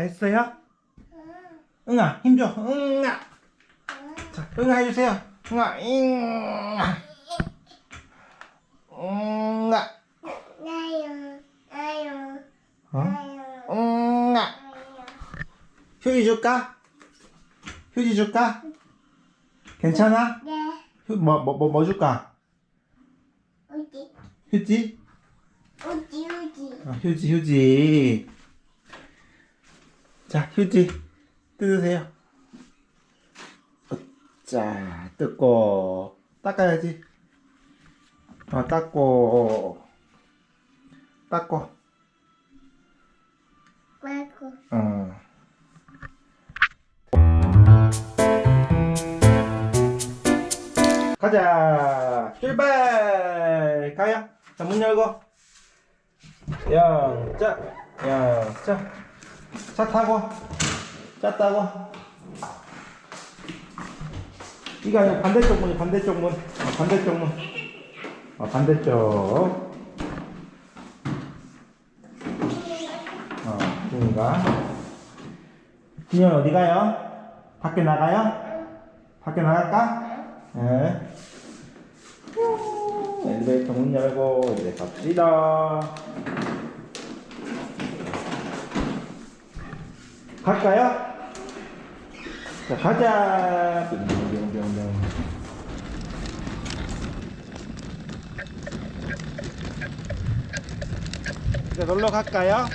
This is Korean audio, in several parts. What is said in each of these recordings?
다 했어요? 응아 힘줘 응아 자 응아 해주세요 응아 응아 응아 나요, 나요, 어? 나요, 응아. 휴지 줄까? 휴지 줄까? 괜찮아? 네, 휴, 뭐, 뭐, 뭐, 뭐 줄까? 우지, 휴지? 우지, 우지. 어, 휴지, 휴지. 자, 휴지. 뜯으세요. 어, 자, 뜯고, 닦아야지. 어, 닦고, 닦고, 말고. 어. 가자! 출발! 가요! 자, 문 열고. 영자, 영자. 차 타고. 차 타고. 이거 아니고 반대쪽 문이 반대쪽 문. 어, 반대쪽 문. 어, 반대쪽. 어, 준이가. 준이는 어디 가요? 밖에 나가요? 밖에 나갈까? 네. 후, 엘리베이터 문 열고 이제 갑시다. 갈까요? 자, 가자. 이제 놀러 갈까요?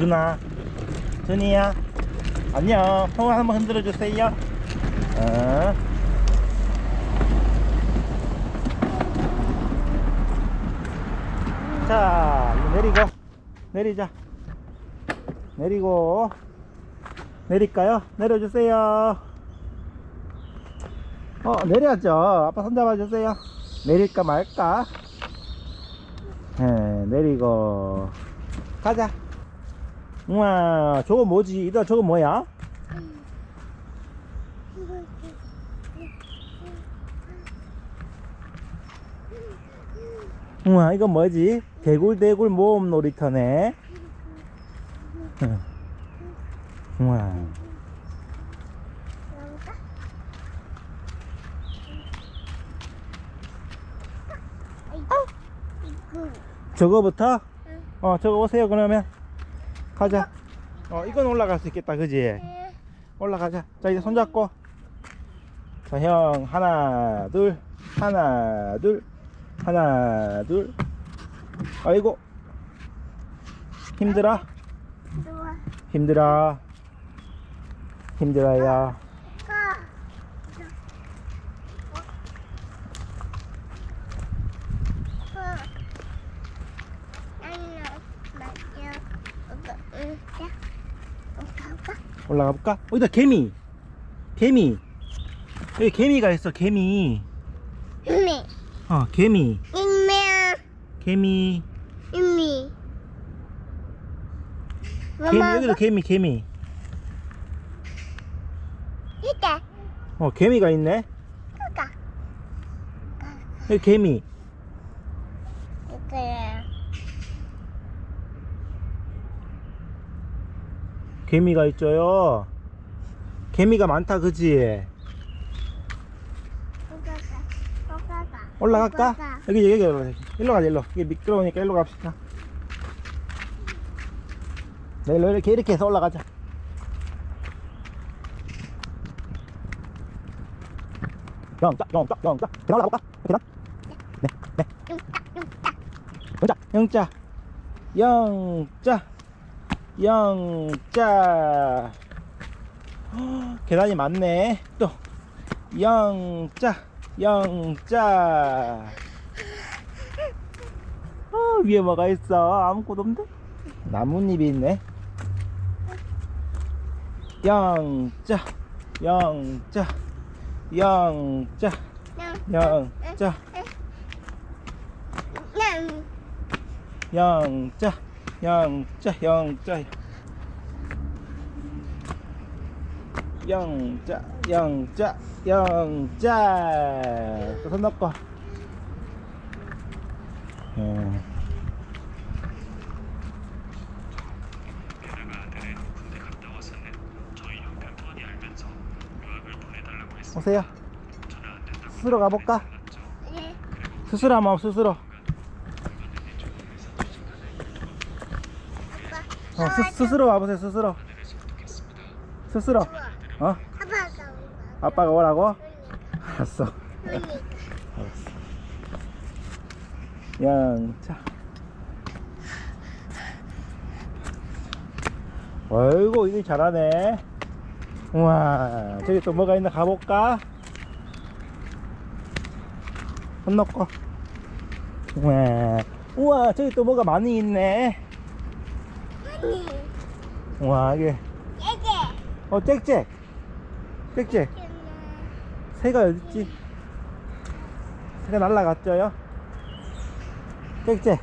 드나? 드니야 안녕. 손 한번 흔들어 주세요. 어. 자 내리고 내리자. 내리고. 내릴까요? 내려주세요. 어 내려야죠. 아빠 손 잡아주세요. 내릴까 말까? 네, 내리고. 가자 우와 저거 뭐지? 이다 저거 뭐야? 우와 이건 뭐지? 개굴대굴 모험 놀이터네. 응. 우와. 이거. 저거부터? 응. 어 저거 오세요 그러면 가자. 어 이건 올라갈 수 있겠다 그지? 올라가자. 자 이제 손잡고. 자 형 하나 둘 하나 둘 하나 둘. 아이고. 힘들어. 힘들어? 힘들어요 가. 가. 안녕. 맞죠? 이거, 응, 자. 어, 가봐. 올라가 볼까? 어디다 개미. 개미. 여기 개미가 있어 개미. 이미, 어 개미. 이미, 개미. 이미. 개미 여기도 개미 개미. 이따, 어 개미가 있네. 여기 개미 이거야. 개미가 있죠요. 개미가 많다 그지. 올라갈까. 여기 여기 여기. 일로 가자 일로. 이게 미끄러우니까 일로 갑시다. 네, 일로 이렇게 이렇게 해서 올라가자. 영자 영자 영자. 계단 올라볼까? 계단 네네. 영자 영자. 영자. 영자 헉, 계단이 많네. 또. 영자. 영자. 어, 위에 뭐가 있어? 아무것도 없는데? 나뭇잎이 있네. 영자. 영자. 영자. 냥, 영자. 냥, 영자 영자 영자 영자 영자 영자 또손 넣고 예. 했습니다. 오세요 스스로 가볼까? 네. 스스로 한번 스스로 아빠. 어, 스, 스스로 와보세요 스스로. 스스로 어? 아빠가 아빠가 오라고? 알았어 그러니까. 영자 어이구 이리 잘하네 우와 저기 또 뭐가 있나 가볼까? 손 넣고 우와 우와 저기 또 뭐가 많이 있네 와 이게. 어 짹짹 짹짹 새가 어딨지? 새가 날라갔죠요? 짹짹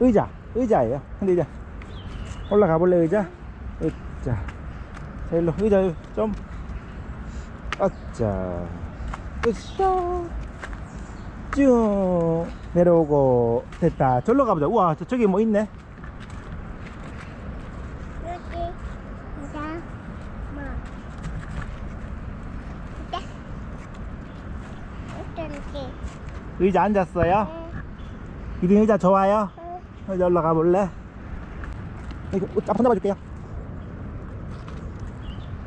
의자 의자예요. 근데 이제 올라가 볼래 의자? 의자. 자 일로 의자 좀 으쌰 쭉 내려오고 됐다. 절로 가보자. 우와 저, 저기 뭐 있네? 의자 앉았어요? 이등 의자 좋아요? 이제 올라가 볼래? 이거 어, 앞으로 잡아줄게요.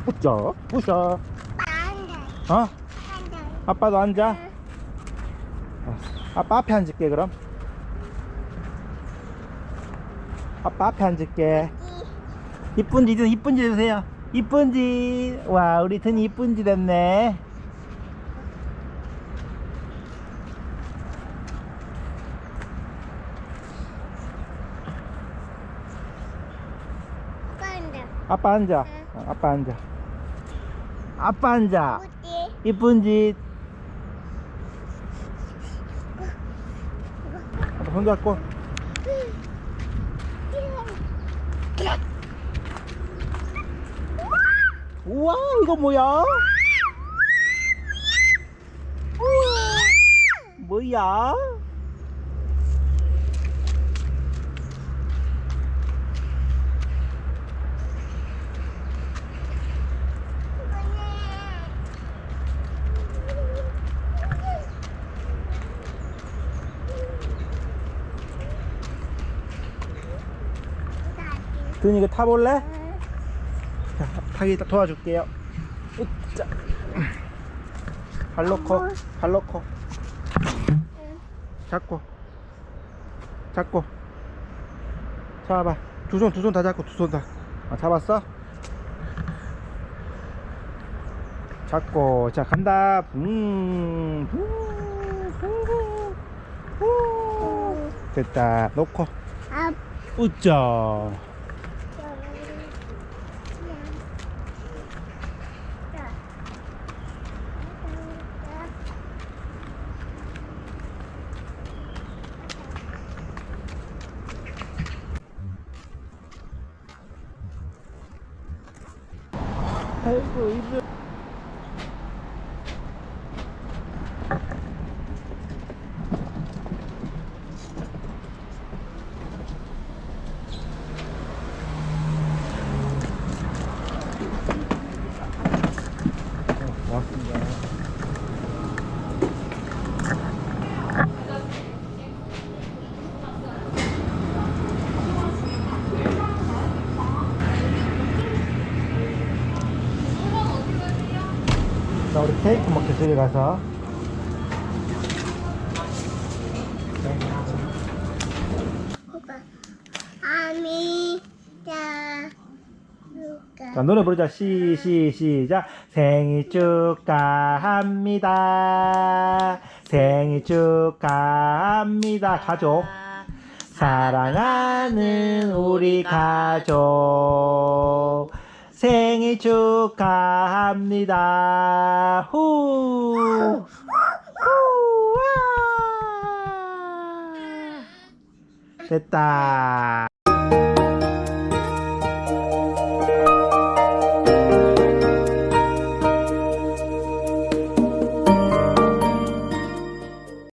웃죠? 웃어 어? 아빠도 앉아. 아빠 앞에 앉을게 그럼. 아빠 앞에 앉을게. 이쁜지 든 이쁜지 해주세요. 이쁜지. 와 우리 든이 이쁜지 됐네. 아빠 앉아. 어, 아빠 앉아. 아빠 앉아 이쁜지. 아빠 손 잡고. 우와 이거 뭐야? 뭐야 든 이거 타볼래? 자, 타기 도와줄게요. 으짜. 발 놓고, 발 놓고. 잡고. 잡고. 잡아봐. 두 손, 두 손 다 잡고, 두 손 다. 아, 잡았어? 잡고. 자, 간다. 붕. 붕. 붕. 붕. 됐다. 놓고. 으짜. 아이고, 이제. 자, 우리 먹자, 집에 가서. 아미자 자, 노래 부르자. 시, 시, 시작. 생일 축하합니다. 생일 축하합니다. 가족. 사랑하는 우리 가족. 생일 축하합니다. 후. 후. 와. 됐다.